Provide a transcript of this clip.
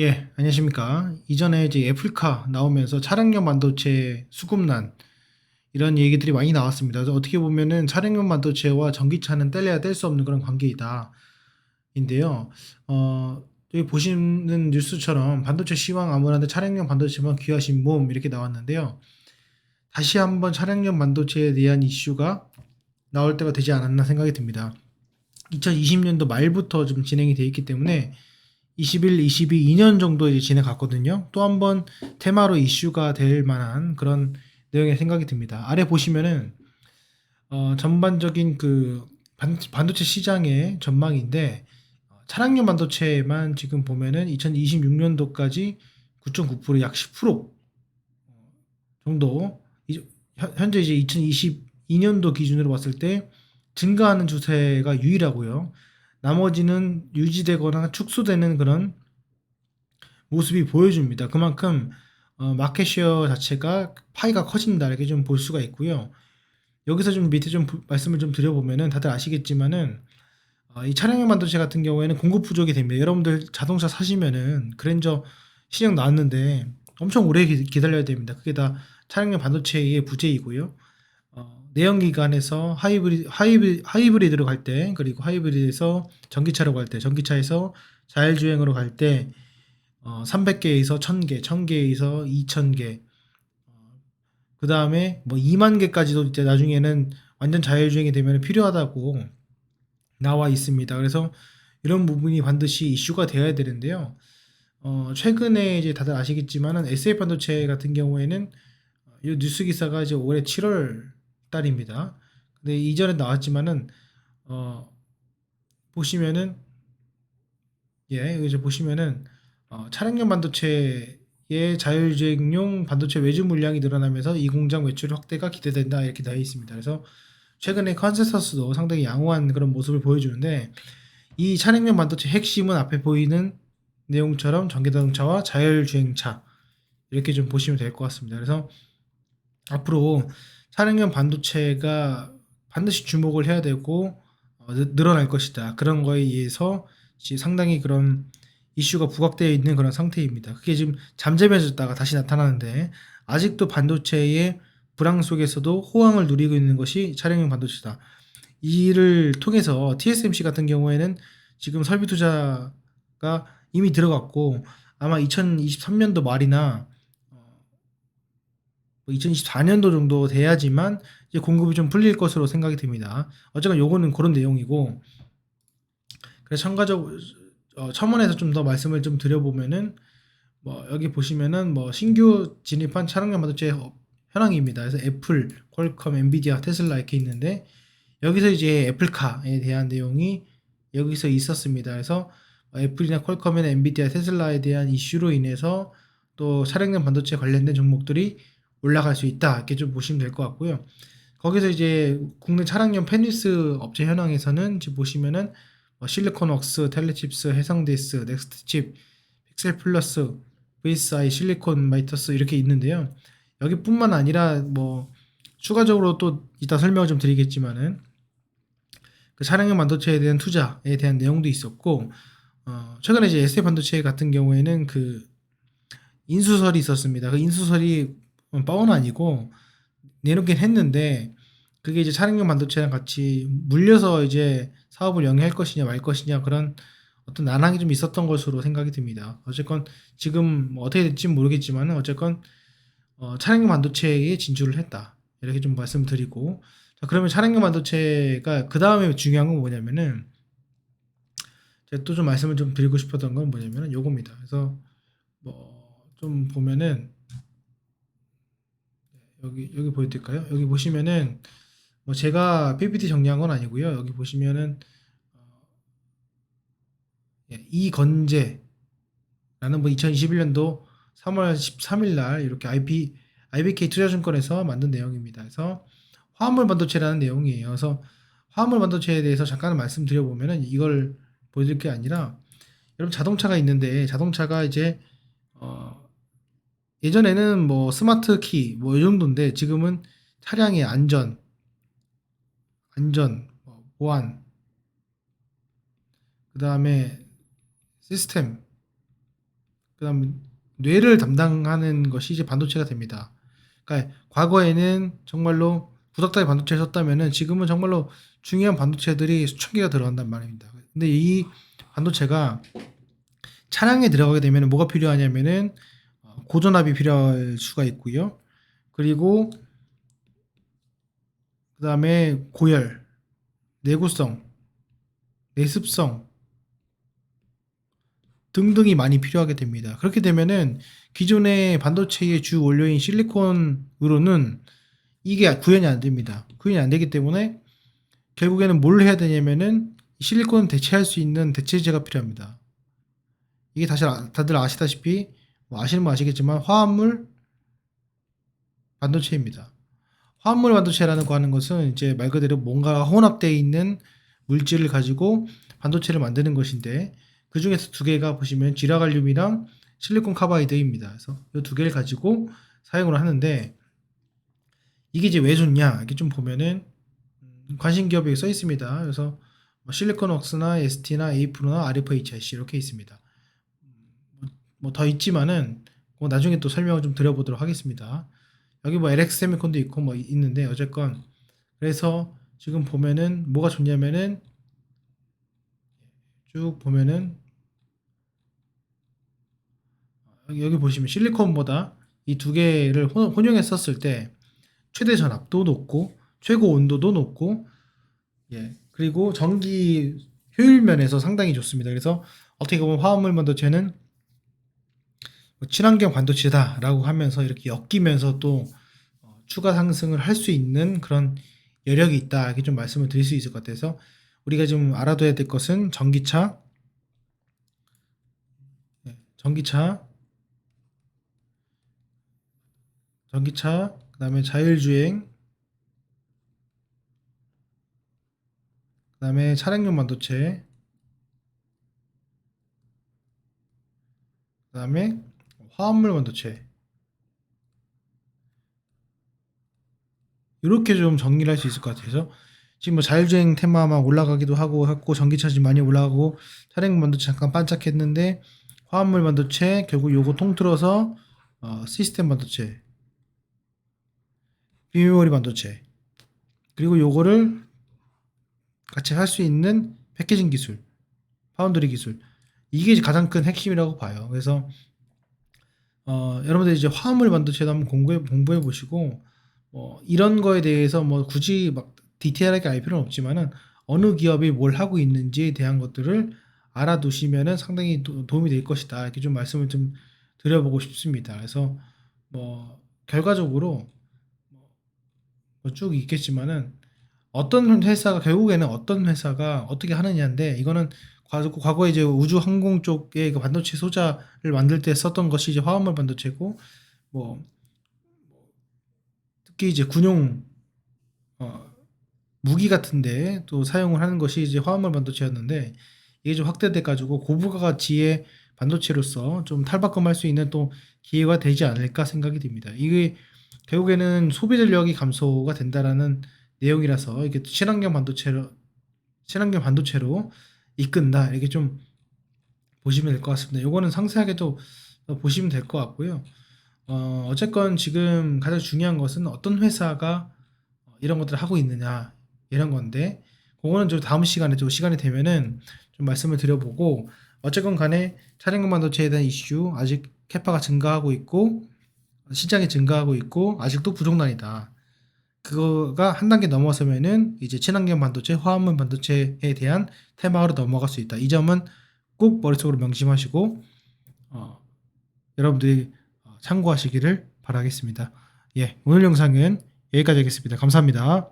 예, 안녕하십니까. 이전에 이제 애플카 나오면서 차량용 반도체 수급난 이런 얘기들이 많이 나왔습니다. 그래서 어떻게 보면은 차량용 반도체와 전기차는 뗄래야 뗄 수 없는 그런 관계이다. 인데요. 어, 여기 보시는 뉴스처럼 반도체 시황 아무런데 차량용 반도체만 귀하신 몸 이렇게 나왔는데요. 다시 한번 차량용 반도체에 대한 이슈가 나올 때가 되지 않았나 생각이 듭니다. 2020년도 말부터 좀 진행이 돼 있기 때문에 21, 22, 2년 정도 이제 지나갔거든요. 또 한 번 테마로 이슈가 될 만한 그런 내용의 생각이 듭니다. 아래 보시면은 어, 전반적인 그 반, 반도체 시장의 전망인데 어, 차량용 반도체만 지금 보면은 2026년도까지 9.9%약 10% 정도 현재 이제 2022년도 기준으로 봤을 때 증가하는 추세가 유일하고요. 나머지는 유지되거나 축소되는 그런 모습이 보여줍니다. 그만큼 어, 마켓쉐어 자체가 파이가 커진다 이렇게 좀 볼 수가 있고요. 여기서 좀 밑에 좀 부- 말씀을 좀 드려보면은 다들 아시겠지만은 어, 이 차량용 반도체 같은 경우에는 공급 부족이 됩니다. 여러분들 자동차 사시면은 그랜저 신형 나왔는데 엄청 오래 기, 기다려야 됩니다. 그게 다 차량용 반도체의 부재이고요. 어, 내연기관에서 하이브리, 하이브리, 하이브리드로 갈 때, 그리고 하이브리드에서 전기차로 갈 때, 전기차에서 자율주행으로 갈 때, 어, 300개에서 1000개, 1000개에서 2000개, 그 다음에 뭐 2만 개까지도 이제 나중에는 완전 자율주행이 되면 필요하다고 나와 있습니다. 그래서 이런 부분이 반드시 이슈가 되어야 되는데요. 어, 최근에 이제 다들 아시겠지만은 SF 반도체 같은 경우에는 어, 이 뉴스 기사가 이제 올해 7월 달입니다. 근데 이전에 나왔지만은 어, 보시면은 예, 여기 이제 보시면은 어, 차량용 반도체의 자율주행용 반도체 외주 물량이 늘어나면서 이 공장 매출 확대가 기대된다 이렇게 되어 있습니다. 그래서 최근에 컨센서스도 상당히 양호한 그런 모습을 보여주는데 이 차량용 반도체 핵심은 앞에 보이는 내용처럼 전기자동차와 자율주행차 이렇게 좀 보시면 될 것 같습니다. 그래서 앞으로 차량용 반도체가 반드시 주목을 해야 되고 어, 늘- 늘어날 것이다. 그런 거에 의해서 상당히 그런 이슈가 부각되어 있는 그런 상태입니다. 그게 지금 잠잠해졌다가 다시 나타나는데 아직도 반도체의 불황 속에서도 호황을 누리고 있는 것이 차량용 반도체다. 이를 통해서 TSMC 같은 경우에는 지금 설비 투자가 이미 들어갔고 아마 2023년도 말이나 어, 2024년도 정도 돼야지만 이제 공급이 좀 풀릴 것으로 생각이 됩니다. 어쨌건 요거는 그런 내용이고 그래서 첨가적 어, 첨언해서 좀 더 말씀을 좀 드려보면은 뭐 여기 보시면은 뭐 신규 진입한 차량용 반도체 업- 현황입니다. 그래서 애플, 퀄컴, 엔비디아, 테슬라 이렇게 있는데 여기서 이제 애플카에 대한 내용이 여기서 있었습니다. 그래서 애플이나 퀄컴이나 엔비디아, 테슬라에 대한 이슈로 인해서 또 차량용 반도체 관련된 종목들이 올라갈 수 있다 이렇게 좀 보시면 될 것 같고요. 거기서 이제 국내 차량용 페니스 업체 현황에서는 지금 보시면은 뭐 실리콘웍스, 텔레칩스, 해성데스, 넥스트칩, 픽셀 플러스, VSI, 실리콘 마이터스 이렇게 있는데요. 여기뿐만 아니라 뭐 추가적으로 또 이따 설명을 좀 드리겠지만은 그 차량용 반도체에 대한 투자에 대한 내용도 있었고 어, 최근에 이제 SF 반도체 같은 경우에는 그 인수설이 있었습니다. 그 인수설이 뻥은 아니고 내놓긴 했는데 그게 이제 차량용 반도체랑 같이 물려서 이제 사업을 영위할 것이냐 말 것이냐 그런 어떤 난항이 좀 있었던 것으로 생각이 듭니다. 어쨌건 지금 뭐 어떻게 될지 모르겠지만은 어쨌건 어, 차량용 반도체에 진출을 했다 이렇게 좀 말씀드리고 자 그러면 차량용 반도체가 그 다음에 중요한 건 뭐냐면은 제가 또 좀 말씀을 좀 드리고 싶었던 건 뭐냐면은 요겁니다. 그래서 뭐 좀 보면은 여기 여기 보여드릴까요? 여기 보시면은 뭐 제가 PPT 정리한 건 아니고요. 여기 보시면은 어, 예, 이건재라는 뭐 2021년도 3월 13일 날 이렇게 IP IBK 투자증권에서 만든 내용입니다. 그래서 화합물 반도체라는 내용이에요. 그래서 화합물 반도체에 대해서 잠깐 말씀드려 보면은 이걸 보여드릴 게 아니라 여러분 자동차가 있는데 자동차가 이제 어 예전에는 뭐 스마트 키 뭐 이 정도인데 지금은 차량의 안전, 안전, 뭐 보안, 그 다음에 시스템, 그 다음 뇌를 담당하는 것이 이제 반도체가 됩니다. 그러니까 과거에는 정말로 부닥다리 반도체를 썼다면은 지금은 정말로 중요한 반도체들이 수천 개가 들어간단 말입니다. 근데 이 반도체가 차량에 들어가게 되면 뭐가 필요하냐면은 어, 고전압이 필요할 수가 있고요. 그리고 그 다음에 고열, 내구성, 내습성 등등이 많이 필요하게 됩니다. 그렇게 되면은 기존의 반도체의 주 원료인 실리콘으로는 이게 구현이 안 됩니다. 구현이 안 되기 때문에 결국에는 뭘 해야 되냐면은 이 실리콘을 대체할 수 있는 대체제가 필요합니다. 이게 다시 아- 다들 아시다시피 뭐 아시는 분 아시겠지만 화합물 반도체입니다. 화합물 반도체라는 거 하는 것은 이제 말 그대로 뭔가 혼합되어 있는 물질을 가지고 반도체를 만드는 것인데 그 중에서 두 개가 보시면 지라갈륨이랑 실리콘 카바이드입니다. 그래서 이 두 개를 가지고 사용을 하는데 이게 이제 왜 좋냐 이렇게 좀 보면은 음, 관심 기업에 써 있습니다. 그래서 뭐 실리콘웍스나 ST나 에이프로나 RFHIC 이렇게 있습니다. 뭐 더 있지만은 뭐 나중에 또 설명을 좀 드려보도록 하겠습니다. 여기 뭐 LX 세미콘도 있고 뭐 있는데 어쨌건 그래서 지금 보면은 뭐가 좋냐면은 쭉 보면은 여기, 보시면 실리콘보다 이 두 개를 혼, 혼용해 썼을 때 최대 전압도 높고 최고 온도도 높고 예 그리고 전기 효율 면에서 상당히 좋습니다. 그래서 어떻게 보면 화합물 반도체는 뭐 친환경 반도체다라고 하면서 이렇게 엮이면서 또 어, 추가 상승을 할 수 있는 그런 여력이 있다 이렇게 좀 말씀을 드릴 수 있을 것 같아서 우리가 좀 알아둬야 될 것은 전기차, 예, 전기차, 전기차, 그다음에 자율주행, 그다음에 차량용 반도체, 그다음에 화합물 반도체. 이렇게 좀 정리를 할 수 있을 것 같아서 지금 뭐 자율주행 테마 막 올라가기도 하고 했고 전기차 지금 많이 올라가고 차량 반도체 잠깐 반짝했는데 화합물 반도체 결국 요거 통틀어서 어, 시스템 반도체 비메모리 반도체 그리고 요거를 같이 할 수 있는 패키징 기술 파운드리 기술. 이게 가장 큰 핵심이라고 봐요. 그래서 어, 여러분들 이제 화합물 반도체도 한번 공부해, 공부해 보시고 뭐 이런 거에 대해서 뭐 굳이 막 디테일하게 알 필요는 없지만은 어느 기업이 뭘 하고 있는지에 대한 것들을 알아두시면은 상당히 도, 도움이 될 것이다 이렇게 좀 말씀을 좀 드려보고 싶습니다. 그래서 뭐 결과적으로 뭐쭉 있겠지만은 어떤 회사가 결국에는 어떤 회사가 어떻게 하느냐인데 이거는 과거 과거에 이제 우주 항공 쪽에 그 반도체 소자를 만들 때 썼던 것이 이제 화합물 반도체고 뭐 특히 이제 군용 어, 무기 같은데 또 사용을 하는 것이 이제 화합물 반도체였는데 이게 좀 확대돼 가지고 고부가 가치의 반도체로서 좀 탈바꿈할 수 있는 또 기회가 되지 않을까 생각이 듭니다. 이게 결국에는 소비 전력이 감소가 된다라는 내용이라서 이게 친환경 반도체로 친환경 반도체로 이끈다 이렇게 좀 보시면 될 것 같습니다. 요거는 상세하게 또 보시면 될 것 같고요. 어, 어쨌건 지금 가장 중요한 것은 어떤 회사가 이런 것들을 하고 있느냐 이런 건데 그거는 좀 다음 시간에 좀 시간이 되면은 좀 말씀을 드려보고 어쨌건 간에 차량용 반도체에 대한 이슈 아직 캐파가 증가하고 있고 시장이 증가하고 있고 아직도 부족난이다. 그거가 한 단계 넘어서면은 이제 친환경 반도체, 화합물 반도체에 대한 테마로 넘어갈 수 있다. 이 점은 꼭 머릿속으로 명심하시고 어, 여러분들이 어, 참고하시기를 바라겠습니다. 예, 오늘 영상은 여기까지 하겠습니다. 감사합니다.